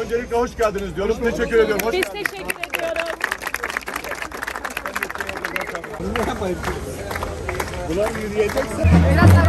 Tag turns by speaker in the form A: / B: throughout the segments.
A: Öncelikle hoş geldiniz diyoruz. Teşekkür ediyorum. Hoş
B: Biz teşekkür ediyoruz.
A: Bunlar yürüyecekse
C: Biraz devam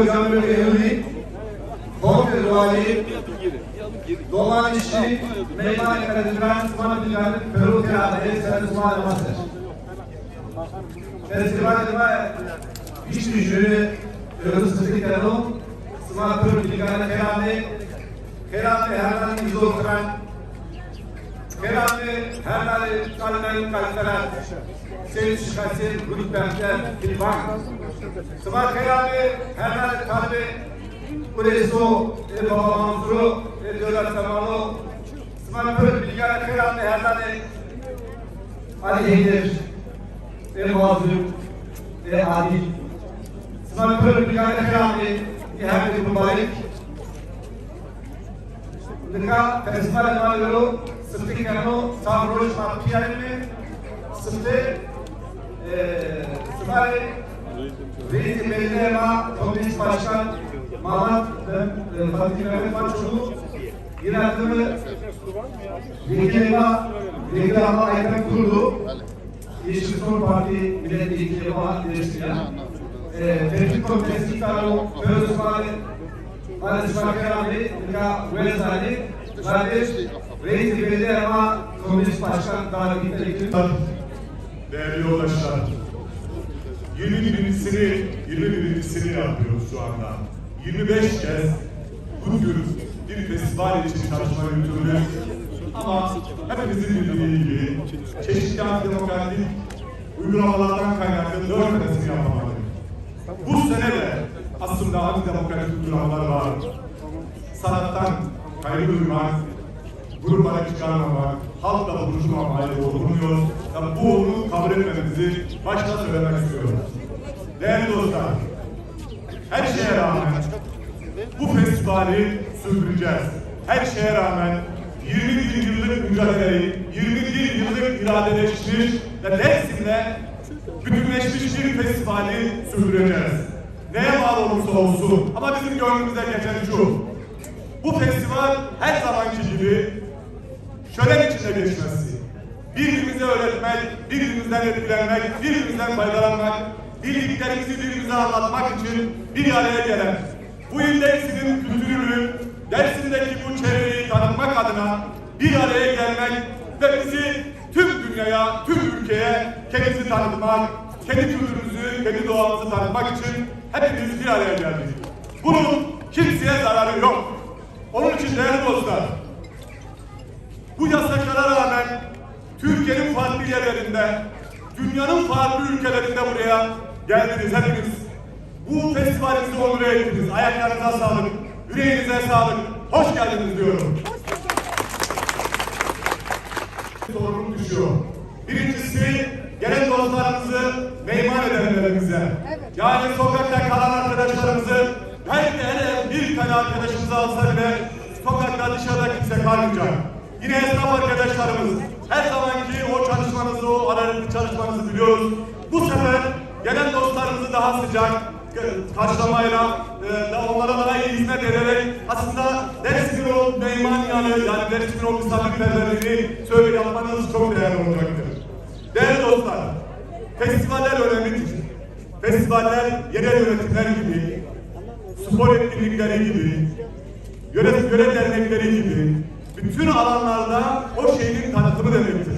D: Hocam ve Evli, Kongre Vali, Doğan İşçi, Meydan Kadından Sıman Bilgan, Peru Kâhane, Sen Sıman Master. Festivalima hiç düşünü, Örüsüzlük Kano, Sıman Peru Bilgan, Kâhane, Kâhane herden yüzü oturan, Kâhane herden kalmen kalkalar, Sayın Şikasi, Grup Berkler, Bilban, Sıma Kayami, Hemen Kalbi, Kureso, Baba Mansuru, Diyorlar Samalı, Sıma Pır, Bilgar Kayami, Hemen Ali Heydir, ve Mazlum, ve Adil. Sıma Pır, Bilgar Kayami, Hemen Mübarek. Nika, Festival Malero, Sıfır Kano, Savroş, Mapiyani, Sıfır, Sıfır, Reis Belediye'ma Komünist Başkan Mahmut e, Fatih Mehmet Başoğlu yönetimi Vekilema Vekilama Aykan Kurdu. Yeşil Sol Parti Milletvekili Mahat Değiştiren Tepki Komitesi İktidaro Özmali Aziz Bakar abi Nika Vezali Kardeş Reis Belediye'ma Komünist Başkan Davet Milletvekili
A: değerli yoldaşlar. 21'sini 21'sini yapıyoruz şu anda. 25 kez bu tür bir festival için çalışma yürütüldü. Ama hepimizin bildiği gibi çeşitli antidemokratik uygulamalardan kaynaklı dört yapamadık. Bu sene de aslında antidemokratik uygulamalar var. Sanattan kaygı duymak, gruplara çıkarmamak, halkla buluşmamayla bulunuyor. Ya bunu kabul etmemizi başta söylemek istiyorum. Değerli dostlar, her şeye rağmen bu festivali sürdüreceğiz. Her şeye rağmen 21 yıllık mücadeleyi, 21 yıllık iradeleşmiş ve Dersim'le bütünleşmiş bir festivali sürdüreceğiz. Neye bağlı olursa olsun ama bizim gönlümüzde geçen şu. Bu festival her zamanki gibi şölen içinde geçmesi. Birbirimize öğretmek, birbirimizden etkilenmek, birbirimizden faydalanmak, bildiklerimizi birbirimize anlatmak için bir araya gelen, bu il Dersim'in kültürünü, Dersim'deki bu çevreyi tanıtmak adına bir araya gelmek ve bizi tüm dünyaya, tüm ülkeye kendimizi tanıtmak, kendi kültürümüzü, kendi doğamızı tanıtmak için hepimiz bir araya geldik. Bunun kimseye zararı yok. Onun için değerli dostlar, bu yasaklara rağmen Türkiye'nin farklı yerlerinde, dünyanın farklı ülkelerinde buraya geldiniz hepiniz. Bu festivalimizi onur ettiniz. Ayaklarınıza sağlık, yüreğinize sağlık. Hoş geldiniz diyorum. Sorumluluk düşüyor. Birincisi gelen dostlarımızı meyman edenlerimize. Yani sokakta kalan arkadaşlarımızı belki hele bir tane arkadaşımızı alsa bile sokakta dışarıda kimse kalmayacak. Yine esnaf arkadaşlarımız her zamanki o çalışmanızı, o aralıklı çalışmanızı biliyoruz. Bu sefer gelen dostlarımızı daha sıcak karşılamayla e, onlara daha iyi hizmet ederek aslında Dersim'in o meymanyanı yani Dersim'in o misafirperverliğini söyle yapmanız çok değerli olacaktır. Değerli dostlar, Festivaller önemlidir. Festivaller yerel yönetimler gibi, spor etkinlikleri gibi, yöre, yöre dernekleri gibi bütün alanlarda o şehrin tanıtımı demektir.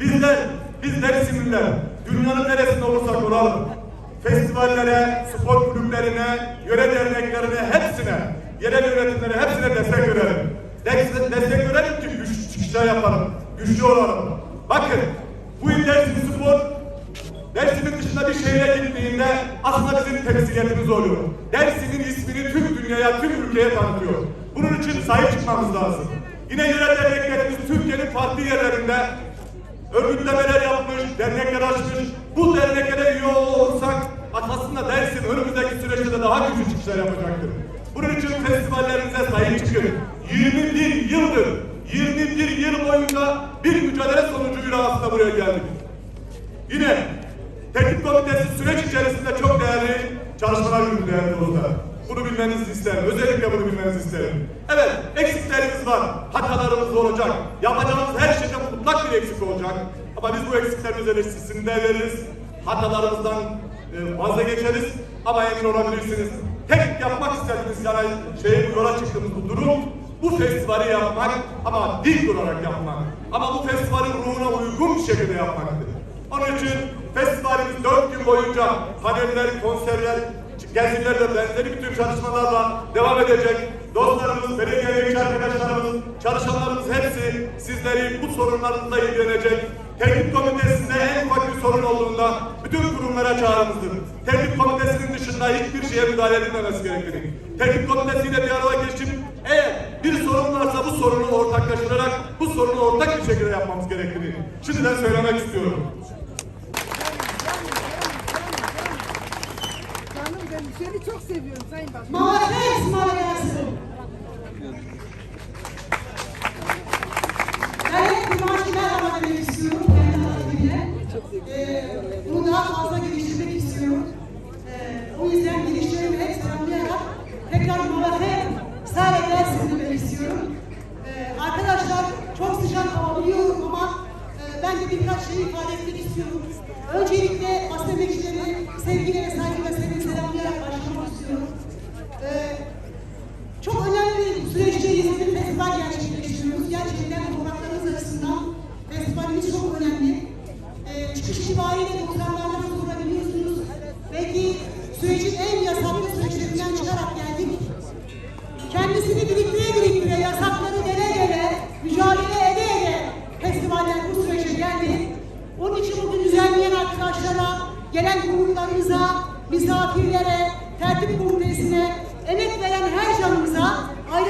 A: Bizler, biz Dersimliler, dünyanın neresinde olursak olalım, festivallere, spor kulüplerine, yöre derneklerine, hepsine, yerel yönetimlere hepsine destek verelim. Destek, destek verelim ki güç çıkışlar yapalım, güçlü olalım. Bakın, bu il Dersim Spor Dersim'in dışında bir şehre gittiğinde aslında bizim temsiliyetimiz oluyor. Dersim'in ismini tüm dünyaya, tüm ülkeye tanıtıyor. Bunun için sahip çıkmamız lazım. Yerel derneklerimiz Türkiye'nin farklı yerlerinde örgütlemeler yapmış, dernekler açmış. Bu derneklere üye olursak aslında Dersim önümüzdeki süreçte de daha güçlü çıkışlar yapacaktır. Bunun için festivallerimize sahip çıkın. 21 yıldır, 21 yıl boyunca bir mücadele sonucuyla aslında buraya geldik. Yine teknik komitesi süreç içerisinde çok değerli çalışmalar yürüttü değerli dostlar. Bunu bilmenizi isterim. Özellikle bunu bilmenizi isterim. Evet, eksiklerimiz var. Hatalarımız olacak. Yapacağımız her şeyde mutlak bir eksik olacak. Ama biz bu eksiklerimiz eleştirisini de veririz. Hatalarımızdan e, vazgeçeriz. Ama emin olabilirsiniz. Tek yapmak istediğimiz yani şey bu yola çıktığımız bu durum bu festivali yapmak ama dik durarak yapmak. Ama bu festivalin ruhuna uygun bir şekilde yapmaktır. Onun için festivalimiz dört gün boyunca paneller, konserler, geziler ve benzeri bütün çalışmalarla devam edecek. Dostlarımız, belediyedeki arkadaşlarımız, çalışanlarımız hepsi sizleri bu sorunlarınızla ilgilenecek. Teknik komitesinde en ufak bir sorun olduğunda bütün kurumlara çağrımızdır. Teknik komitesinin dışında hiçbir şeye müdahale edilmemesi gerektiğini. Teknik komitesiyle diyaloğa geçip eğer bir sorun varsa bu sorunu ortaklaştırarak bu sorunu ortak bir şekilde yapmamız gerektiğini şimdiden söylemek istiyorum.
C: Seni çok seviyorum Sayın Başkan.
B: Muhalefeti. Ben hep bir merhaba demek istiyorum kendi halimle. Ee, bunu daha fazla geliştirmek istiyorum. Ee, o yüzden hep selamlayarak tekrar muhalefet sağ edersin demek istiyorum. Ee, arkadaşlar çok sıcak hava biliyorum ama e, ben de birkaç şey ifade etmek istiyorum. Öncelikle basın emekçileri sevgiyle ve saygıyla istiyorum. Ee, çok önemli bir süreçteyiz. Bir festival gerçekleştiriyoruz. Gerçekten topraklarımız açısından festivalimiz çok önemli. Ee, çıkış itibariyle 90'lardan sonra. Belki sürecin en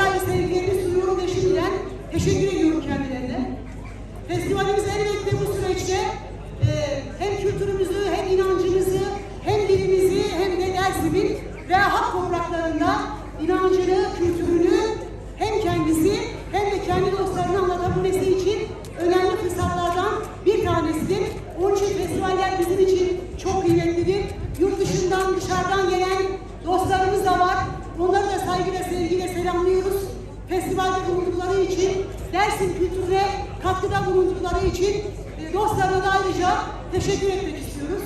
B: ayrı sevgilerimi sunuyorum ve şimdiden teşekkür ediyorum kendilerine. Festivalimiz elbette bu süreçte e, hem kültürümüzü, hem inancımızı, hem dilimizi, hem de Dersim'in ve hak topraklarında inancını, Festivalde bulundukları için, Dersim kültürüne katkıda bulundukları için e, dostlarına da ayrıca teşekkür etmek istiyorum.